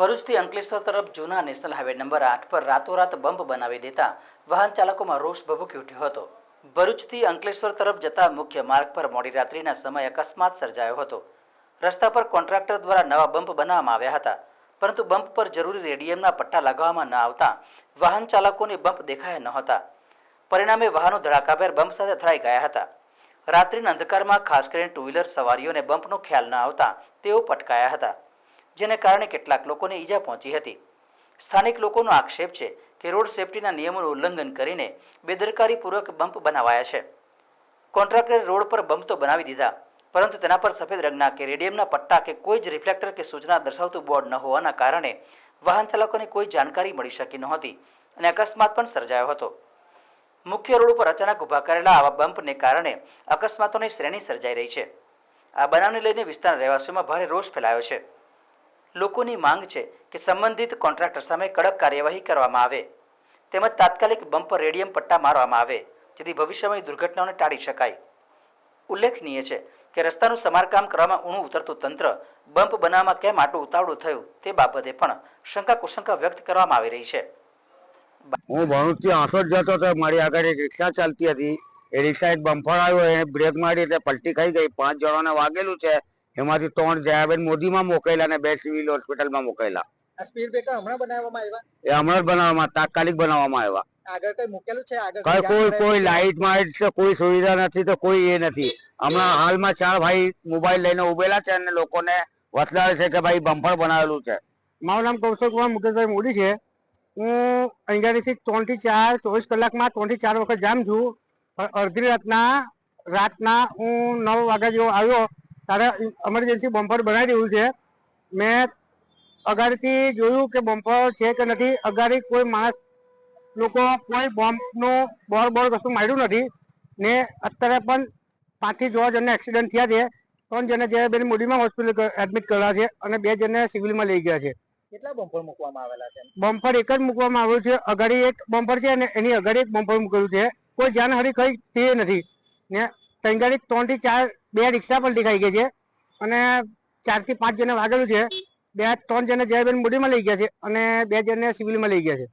ભરૂચથી અંકલેશ્વર તરફ જૂના national highway number આઠ પર રાતોરાત બંબ બનાવી દેતા વાહન ચાલકોમાં રોષ ભભૂકી ઉઠ્યો હતો. ભરૂચથી અંકલેશ્વર તરફ જતા મુખ્ય માર્ગ પર મોડી રાત્રિના સમયે અકસ્માત સર્જાયો હતો. રસ્તા પર કોન્ટ્રાક્ટર દ્વારા નવા બંપ બનાવવામાં આવ્યા હતા, પરંતુ બંપ પર જરૂરી રેડિયમના પટ્ટા લગાવવામાં ન આવતા વાહન ચાલકોને બંપ દેખાયા નહોતા પરિણામે વાહનો ધડાકાભેર બંપ સાથે અથડાઈ ગયા હતા. રાત્રિના અંધકારમાં ખાસ કરીને ટુ વ્હીલર સવારીઓને બંપનો ખ્યાલ ન આવતા તેઓ પટકાયા હતા. જેને કારણે કેટલાક લોકોને ઈજા પહોંચી હતી. સ્થાનિક લોકોનો આક્ષેપ છે કે રોડ સેફટીના નિયમોનું ઉલ્લંઘન કરીને બેદરકારીપૂર્વક બમ્પ બનાવાયા છે. કોન્ટ્રાક્ટરે રોડ પર બમ્પ તો બનાવી દીધા, પરંતુ તેના પર સફેદ રંગના કે રેડિયમના પટ્ટા કે કોઈ જ રિફ્લેક્ટર કે સૂચના દર્શાવતું બોર્ડ ન હોવાના કારણે વાહન ચાલકોને કોઈ જાણકારી મળી શકી નહોતી અને અકસ્માત પણ સર્જાયો હતો. મુખ્ય રોડ ઉપર અચાનક ઊભા કરેલા આવા બમ્પને કારણે અકસ્માતોની શ્રેણી સર્જાઈ રહી છે. આ બનાવને લઈને વિસ્તારના રહેવાસીઓમાં ભારે રોષ ફેલાયો છે. લોકોની માંગ છે કે સંબંધિત કોન્ટ્રાક્ટર સામે કડક કાર્યવાહી કરવામાં આવે. તેમજ તાત્કાલિક બમ્પર રેડિયમ પટ્ટા મારવામાં આવે, જેથી ભવિષ્યમાં દુર્ઘટનાઓને ટાળી શકાય. ઉલ્લેખનીય છે કે રસ્તાનું સમારકામ કરવામાં ઊણું ઉતરતું તંત્ર બમ્પ બનાવવામાં કેમ આટલું ઉતાવળું થયું તે બાબતે પણ શંકા કુશંકા વ્યક્ત કરવામાં આવી રહી છે. હું ભરૂચથી આસોટ જતો હતો, મારી આગળ એક રિક્ષા ચાલતી હતી. એ રિક્ષા એક બમ્પર આવ્યો, એને બ્રેક મારી એટલે પલટી ખાઈ ગઈ. પાંચ જણાને વાગેલું છે. એમાંથી ત્રણ જયાબેન મોદીમાં મોકલેલા અને બે સિવિલ હોસ્પિટલમાં મોકલેલા આ સ્પીડ બ્રેકર હમણાં બનાવવામાં આવ્યા? એ હમણાં જ બનાવવામાં તાત્કાલિક બનાવવામાં આવ્યા. આગળ કઈ મૂકેલું છે? આગળ કઈ કોઈ કોઈ લાઇટ માઇટ કોઈ સુવિધા નથી તો કોઈ એ નથી. હમણાં હાલમાં ચાર ભાઈ મોબાઈલ લઈને ઉભેલા છે અને લોકોને વસલાડે છે કે ભાઈ બમ્ફર બનાવેલું છે. મારું નામ કૌશલ કુમાર મુકેશભાઈ મોદી છે. હું અહીંયાથી ત્રણથી ચાર ચોવીસ કલાકમાં ત્રણથી ચાર વખત જામ છું. અડધી રાતના રાતના હું નવ વાગ્યા જેવો આવ્યો. ત્યારે ઇમરજન્સી બમ્પર બનાવી દેવું છે. મેં અગાડીથી જોયું કે બમ્પર છે કે નથી. અગાડી કોઈ માણસ લોકો કોઈ બોમ્બનું બોર બોર કશું માર્યું નથી. ને અત્યારે પણ પાંચથી છ જણને એક્સિડન્ટ થયા છે. ત્રણ જણને જે બેન મોડીમાં હોસ્પિટલ એડમિટ કર્યા છે અને બે જણને સિવિલમાં લઈ ગયા છે. કેટલા બમ્પર મૂકવામાં આવેલા છે? બમ્પર એક જ મૂકવામાં આવ્યું છે. અગાડી એક બમ્પર છે અને એની અગાડી એક બમ્પર મૂકેલું છે. કોઈ જાનહારી કઈ તે નથી. ને તંગાડી ત્રણથી ચાર, બે રિક્ષા પણ દેખાઈ ગઈ છે અને ચારથી પાંચ જણા વાગેલું છે. બે ત્રણ જણે જયાબેન મોડીમાં લઈ ગયા છે અને બે જણને સિવિલમાં લઈ ગયા છે.